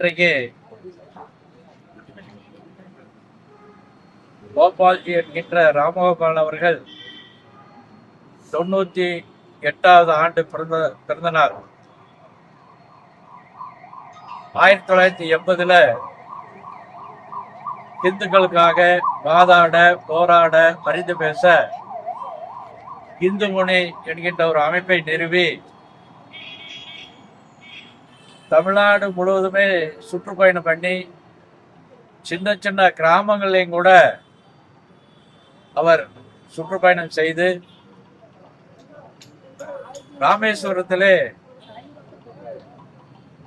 இன்றைக்கு கோபால்ஜி என்கின்ற ராமகோபால் அவர்கள் தொண்ணூத்தி எட்டாவது ஆண்டு பிறந்த பிறந்த நாள் ஆயிரத்தி தொள்ளாயிரத்தி எண்பதுல இந்துக்களுக்காக வாதாட போராட பரிந்து பேச இந்து முனை என்கின்ற ஒரு அமைப்பை நிறுவி தமிழ்நாடு முழுவதுமே சுற்றுப்பயணம் பண்ணி சின்ன சின்ன கிராமங்களையும் கூட அவர் சுற்றுப்பயணம் செய்து ராமேஸ்வரத்திலே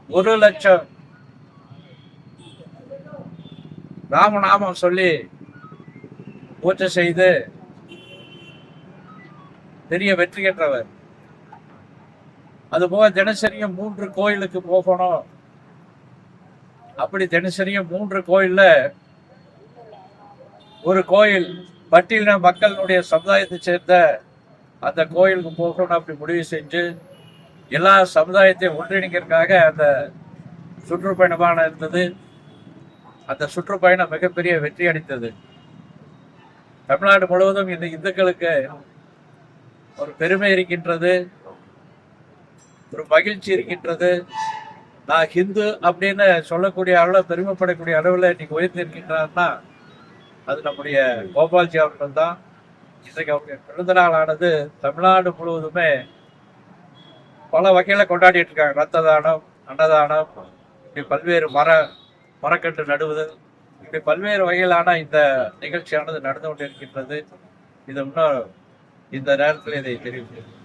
ஒரு லட்சம் ராமநாமம் சொல்லி பூஜை செய்து பெரிய வெற்றி அது அதுபோக தினசரியும் மூன்று கோயிலுக்கு போகணும். அப்படி தினசரியும் மூன்று கோயில்ல ஒரு கோயில் பட்டியலின மக்களுடைய சமுதாயத்தை சேர்ந்த அந்த கோயிலுக்கு போகணும் அப்படி முடிவு செஞ்சு எல்லா சமுதாயத்தையும் ஒன்றிணைக்கிறதுக்காக அந்த சுற்றுப்பயணமான இருந்தது. அந்த சுற்றுப்பயணம் மிகப்பெரிய வெற்றி அளித்தது தமிழ்நாடு முழுவதும் இந்த இந்துக்களுக்கு ஒரு பெருமை இருக்கின்றது. ஒரு மகிழ்ச்சி இருக்கின்றது. நான் ஹிந்து அப்படின்னு சொல்லக்கூடிய அளவில் பெருமைப்படக்கூடிய அளவில் இன்னைக்கு உயர்ந்திருக்கின்றார்னா அது நம்முடைய கோபால்ஜி அவர்கள் தான். இன்றைக்கு அவருடைய பிறந்த நாளானது தமிழ்நாடு முழுவதுமே பல வகையில் கொண்டாடிட்டு இருக்காங்க. ரத்த தானம் அன்னதானம் இப்படி பல்வேறு மர மரக்கட்டு நடுவது இப்படி பல்வேறு வகையிலான இந்த நிகழ்ச்சியானது நடந்து கொண்டிருக்கின்றது. இது இன்னும் இந்த நேரத்தில் இதை தெரிவிக்கிறேன்.